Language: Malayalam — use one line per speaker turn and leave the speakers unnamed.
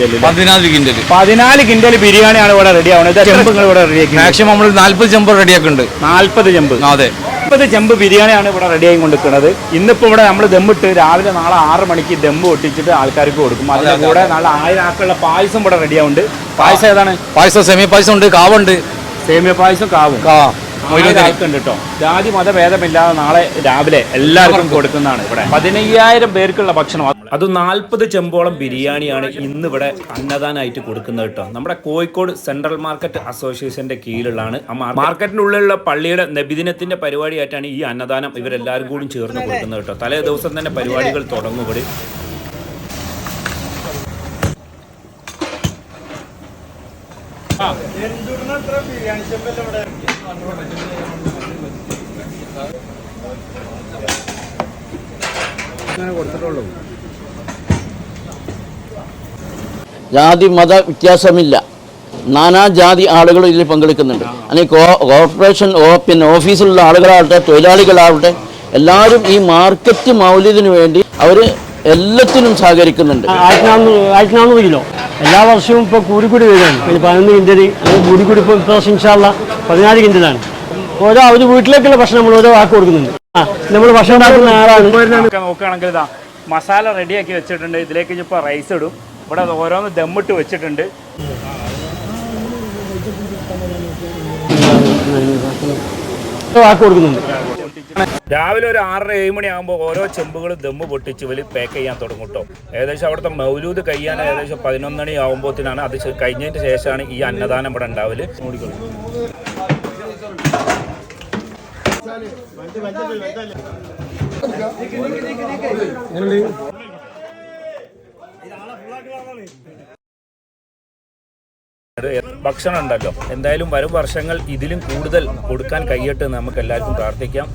കിൻഡൽ
പതിനാല് കിൻഡൽ
പതിനാല് കിൻഡൽ ബിരിയാണിയാണ് ഇവിടെ റെഡി ആവുന്നത്. ഇവിടെ റെഡിയാക്കി
മാക്സിമം നമ്മൾ നാല്പത് ചെമ്പ് റെഡിയാക്കുന്നുണ്ട്.
നാല്പത് ചെമ്പ്.
അതെ.
നാൽപ്പത് ചെമ്പ് ബിരിയാണിയാണ് ഇവിടെ റെഡി ആയി കൊണ്ടിരിക്കുന്നത് ഇന്നിപ്പോൾ ഇവിടെ നമ്മൾ ദമ്മിട്ട് രാവിലെ നാളെ ആറ് മണിക്ക് ദമ്മ് ഒട്ടിച്ചിട്ട് ആൾക്കാർക്ക് കൊടുക്കും. അതിന്റെ കൂടെ നാളെ ആയിരം ആക്കുള്ള പായസം ഇവിടെ റെഡി ആവുന്നുണ്ട്. പായസം ഏതാണ്?
പായസം സെമിയ പായസം ഉണ്ട് കാവുണ്ട്.
സേമിയ പായസം കാവും. ആൾക്കുണ്ട് കേട്ടോ ജാതി മതഭേദമില്ലാതെ നാളെ രാവിലെ എല്ലാവർക്കും കൊടുക്കുന്നതാണ് ഇവിടെ. പതിനയ്യായിരം പേർക്കുള്ള ഭക്ഷണം. അത് നാൽപ്പത് ചെമ്പോളം ബിരിയാണിയാണ് ഇന്ന് ഇവിടെ അന്നദാനമായിട്ട് കൊടുക്കുന്നത് കേട്ടോ. നമ്മുടെ കോഴിക്കോട് സെൻട്രൽ മാർക്കറ്റ് അസോസിയേഷന്റെ കീഴിലാണ് ആ മാർക്കറ്റിനുള്ളിലുള്ള പള്ളിയുടെ നബിദിനത്തിന്റെ പരിപാടിയായിട്ടാണ് ഈ അന്നദാനം ഇവരെല്ലാവരും കൂടി ചേർന്ന് കൊടുക്കുന്നത് കേട്ടോ. തലേ ദിവസം തന്നെ പരിപാടികൾ തുടങ്ങും ഇവിടെ.
ജാതി മത വ്യത്യാസമില്ല. നാനാജാതി ആളുകൾ ഇതിൽ പങ്കെടുക്കുന്നുണ്ട്. അല്ലെങ്കിൽ കോ- കോർപ്പറേഷൻ പിന്നെ ഓഫീസിലുള്ള ആളുകളാവട്ടെ തൊഴിലാളികളാവട്ടെ എല്ലാവരും ഈ മാർക്കറ്റ് മൗല്യത്തിന് വേണ്ടി അവർ എല്ലാത്തിനും സഹകരിക്കുന്നുണ്ട്.
കിലോ. എല്ലാ വർഷവും ഇപ്പോൾ കൂടിക്കൂടി കൂടി വരികയാണ്. പിന്നെ പതിനൊന്ന് കിൻഡൽ അങ്ങനെ കൂടി ഇപ്പോൾ ഇപ്പോൾ ഇൻഷാല്ല പതിനാല് കിൻഡലാണ്. ഓരോ അവർ വീട്ടിലേക്കുള്ള ഭക്ഷണം നമ്മൾ ഓരോ വാക്ക് കൊടുക്കുന്നുണ്ട്. ആ നമ്മൾ ഭക്ഷണം ഉണ്ടാക്കുന്ന ആളാണ്
നോക്കുകയാണെങ്കിൽ ഇതാ മസാല റെഡിയാക്കി വെച്ചിട്ടുണ്ട്. ഇതിലേക്ക് ഇപ്പോൾ റൈസ് ഇടും. ഇവിടെ ഓരോന്ന് ദമ്മിട്ട് വെച്ചിട്ടുണ്ട്. രാവിലെ ഒരു ആറര ഏഴ് മണി ആകുമ്പോൾ ഓരോ ചെമ്പുകൾ ദമ്മ് പൊട്ടിച്ച് വലിയ പാക്ക് ചെയ്യാൻ തുടങ്ങും കേട്ടോ ഏകദേശം അവിടുത്തെ മൗലൂദ് കഴിയാൻ ഏകദേശം പതിനൊന്നണി ആകുമ്പോഴത്തേനാണ് അത് കഴിഞ്ഞതിന് ശേഷമാണ് ഈ അന്നദാനം ഇവിടെ ഉണ്ടാവൽ. ഭക്ഷണം ഉണ്ടല്ലോ എന്തായാലും വരും വർഷങ്ങൾ ഇതിലും കൂടുതൽ കൊടുക്കാൻ കഴിയട്ടെ എന്ന് നമുക്ക് എല്ലാവർക്കും പ്രാർത്ഥിക്കാം.